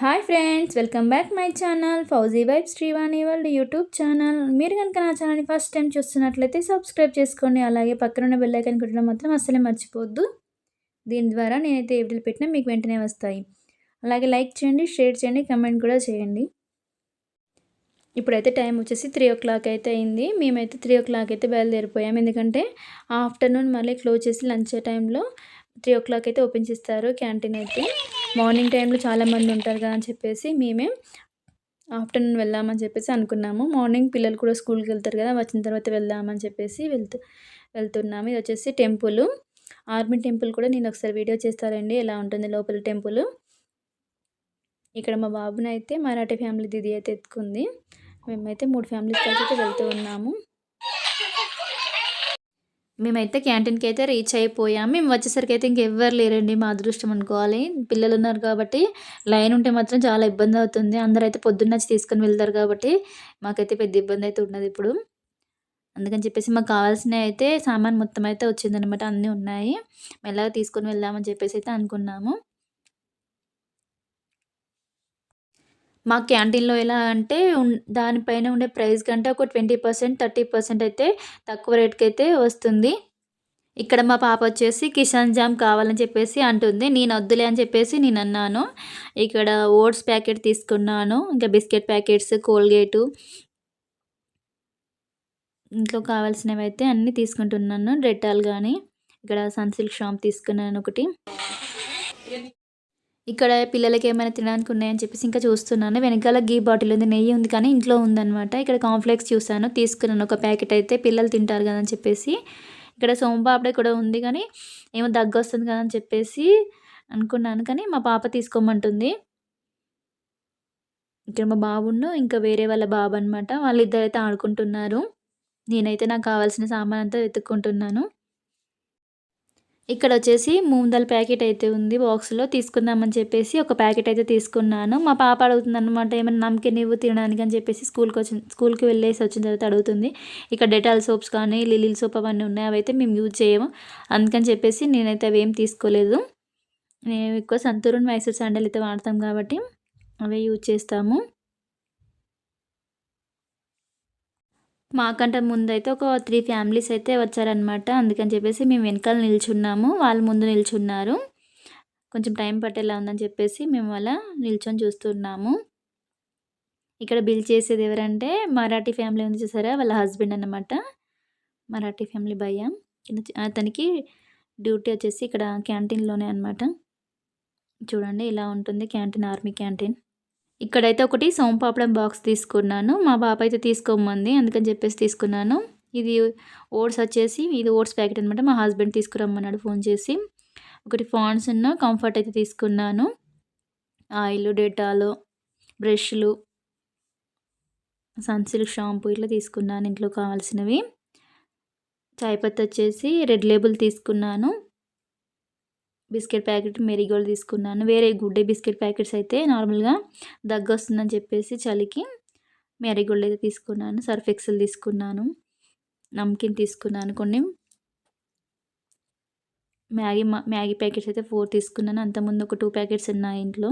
Hi friends welcome back my channel Fauji vibe Srivani world YouTube channel మీరు కనుక నా ఛానల్ని ఫస్ట్ టైం చూస్తున్నట్లయితే సబ్స్క్రైబ్ చేసుకోండి. అలాగే పక్కన ఉన్న కుట్టడం మాత్రం అస్సలే మర్చిపోవద్దు. దీని ద్వారా నేనైతే ఏ వీడియోలు పెట్టినా మీకు వెంటనే వస్తాయి. అలాగే లైక్ చేయండి షేర్ చేయండి కమెంట్ కూడా చేయండి. ఇప్పుడైతే టైం వచ్చేసి త్రీ ఓ క్లాక్ అయితే అయింది. మేమైతే త్రీ ఓ క్లాక్ అయితే బయలుదేరిపోయాం. ఎందుకంటే ఆఫ్టర్నూన్ మళ్ళీ క్లోజ్ చేసి లంచ్ టైంలో త్రీ ఓ క్లాక్ అయితే ఓపెన్ చేస్తారు క్యాంటీన్ అయితే. మార్నింగ్ టైంలో చాలామంది ఉంటారు కదా అని చెప్పేసి మేమే ఆఫ్టర్నూన్ వెళ్దామని చెప్పేసి అనుకున్నాము. మార్నింగ్ పిల్లలు కూడా స్కూల్కి వెళ్తారు కదా వచ్చిన తర్వాత వెళ్దామని చెప్పేసి వెళ్తూ వెళ్తున్నాము. ఇది వచ్చేసి టెంపుల్. ఆర్మీ టెంపుల్ కూడా నేను ఒకసారి వీడియో చేస్తారండి ఎలా ఉంటుంది లోపల టెంపుల్. ఇక్కడ మా బాబునైతే మరాఠీ ఫ్యామిలీ దిది అయితే ఎత్తుకుంది. మేమైతే మూడు ఫ్యామిలీస్ కలిసి అయితే వెళ్తూ ఉన్నాము. మేమైతే క్యాంటీన్కి అయితే రీచ్ అయిపోయాము మేము వచ్చేసరికి అయితే ఇంకెవ్వరు లేరండి మా అదృష్టం అనుకోవాలి. పిల్లలు ఉన్నారు కాబట్టి లైన్ ఉంటే మాత్రం చాలా ఇబ్బంది అవుతుంది. అందరూ అయితే పొద్దున్న వచ్చి తీసుకొని వెళ్తారు కాబట్టి మాకైతే పెద్ద ఇబ్బంది అయితే ఉన్నది ఇప్పుడు. అందుకని చెప్పేసి మాకు కావాల్సిన అయితే సామాన్ మొత్తం అయితే వచ్చిందనమాట అన్నీ ఉన్నాయి. మెల్లగా తీసుకొని వెళ్దామని చెప్పేసి అయితే అనుకున్నాము. మా క్యాంటీన్లో ఎలా అంటే దానిపైన ఉండే ప్రైస్ కంటే ఒక ట్వంటీ పర్సెంట్ థర్టీ పర్సెంట్ అయితే తక్కువ రేట్కి అయితే వస్తుంది. ఇక్కడ మా పాప వచ్చేసి కిషన్ జామ్ కావాలని చెప్పేసి అంటుంది. నేను వద్దులే అని చెప్పేసి నేను అన్నాను. ఇక్కడ ఓట్స్ ప్యాకెట్ తీసుకున్నాను. ఇంకా బిస్కెట్ ప్యాకెట్స్ కోల్గేటు ఇంట్లో కావాల్సినవి అయితే అన్నీ తీసుకుంటున్నాను. డెటాల్ కానీ ఇక్కడ సన్సిల్క్ షాంప్ తీసుకున్నాను ఒకటి. ఇక్కడ పిల్లలకి ఏమైనా తినడానికి ఉన్నాయని చెప్పేసి ఇంకా చూస్తున్నాను. వెనకాల గీ బాటిల్ ఉంది నెయ్యి ఉంది కానీ ఇంట్లో ఉందనమాట ఇక్కడ కాంఫ్లెక్స్ చూసాను తీసుకున్నాను. ఒక ప్యాకెట్ అయితే పిల్లలు తింటారు కదా అని చెప్పేసి. ఇక్కడ సోంపాపడే కూడా ఉంది కానీ ఏమో దగ్గు వస్తుంది కదా అని చెప్పేసి అనుకున్నాను కానీ మా పాప తీసుకోమంటుంది. ఇక్కడ మా బాబును ఇంకా వేరే వాళ్ళ బాబు అనమాట వాళ్ళిద్దరైతే ఆడుకుంటున్నారు. నేనైతే నాకు కావాల్సిన సామాన్ అంతా వెతుక్కుంటున్నాను. ఇక్కడ వచ్చేసి మూందల ప్యాకెట్ అయితే ఉంది బాక్స్లో తీసుకుందామని చెప్పేసి ఒక ప్యాకెట్ అయితే తీసుకున్నాను. మా పాప అడుగుతుంది అనమాట ఏమైనా నమ్మకం నువ్వు తినడానికి అని చెప్పేసి స్కూల్కి వచ్చి స్కూల్కి వెళ్ళేసి వచ్చిన తర్వాత అడుగుతుంది. ఇక్కడ డెటాల్ సోప్స్ కానీ లిలిల్ సోప్ అవన్నీ ఉన్నాయి అవైతే మేము యూజ్ చేయము. అందుకని చెప్పేసి నేనైతే అవి ఏం తీసుకోలేదు. మేము ఎక్కువ సంతూరుని మైసూర్ శాండల్ అయితే వాడతాం కాబట్టి అవే యూజ్ చేస్తాము. మాకంటే ముందైతే ఒక త్రీ ఫ్యామిలీస్ అయితే వచ్చారనమాట అందుకని చెప్పేసి మేము వెనకాల నిల్చున్నాము. వాళ్ళు ముందు నిల్చున్నారు. కొంచెం టైం పట్టేలా ఉందని చెప్పేసి మేము అలా నిల్చొని చూస్తున్నాము. ఇక్కడ బిల్ చేసేది ఎవరంటే మరాఠీ ఫ్యామిలీ ఉంది చూసారా? వాళ్ళ హస్బెండ్ అనమాట మరాఠీ ఫ్యామిలీ భయ్య. అతనికి డ్యూటీ వచ్చేసి ఇక్కడ క్యాంటీన్లోనే అనమాట చూడండి ఇలా ఉంటుంది క్యాంటీన్ ఆర్మీ క్యాంటీన్. ఇక్కడైతే ఒకటి సోంపాపడం బాక్స్ తీసుకున్నాను. మా బాబు అయితే తీసుకోమంది అందుకని చెప్పేసి తీసుకున్నాను. ఇది ఓట్స్ వచ్చేసి ఇది ఓట్స్ ప్యాకెట్ అనమాట మా హస్బెండ్ తీసుకురమ్మన్నాడు ఫోన్ చేసి. ఒకటి ఫాన్స్ ఉన్న కంఫర్ట్ అయితే తీసుకున్నాను. ఆయిల్ డెటాలు బ్రష్లు సన్సిల్క్ షాంపూ ఇట్లా తీసుకున్నాను ఇంట్లో కావాల్సినవి. చాయ్ పత్తి వచ్చేసి రెడ్ లేబుల్ తీసుకున్నాను. బిస్కెట్ ప్యాకెట్ మెరీగోల్డ్ తీసుకున్నాను. వేరే గుడ్డే బిస్కెట్ ప్యాకెట్స్ అయితే నార్మల్గా దగ్గు వస్తుందని చెప్పేసి చలికి మెరీగోల్డ్ అయితే తీసుకున్నాను. సర్ఫ్ ఎక్సెల్ తీసుకున్నాను. నమ్కిన్ తీసుకున్నాను. కొన్ని మ్యాగీ మ్యాగీ ప్యాకెట్స్ అయితే ఫోర్ తీసుకున్నాను. అంతకుముందు ఒక టూ ప్యాకెట్స్ ఉన్నాయి ఇంట్లో.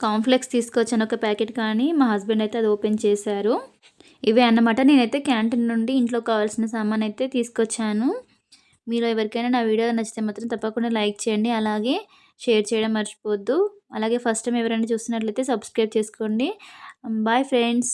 కాంఫ్లెక్స్ తీసుకొచ్చాను ఒక ప్యాకెట్ కానీ మా హస్బెండ్ అయితే అది ఓపెన్ చేశారు. ఇవే అన్నమాట. నేనైతే క్యాంటీన్ నుండి ఇంట్లో కావాల్సిన సామాన్ అయితే తీసుకొచ్చాను. మీరు ఎవరికైనా నా వీడియో నచ్చితే మాత్రం తప్పకుండా లైక్ చేయండి. అలాగే షేర్ చేయడం మర్చిపోవద్దు. అలాగే ఫస్ట్ టైం ఎవరైనా చూస్తున్నట్లయితే సబ్స్క్రైబ్ చేసుకోండి. Bye friends.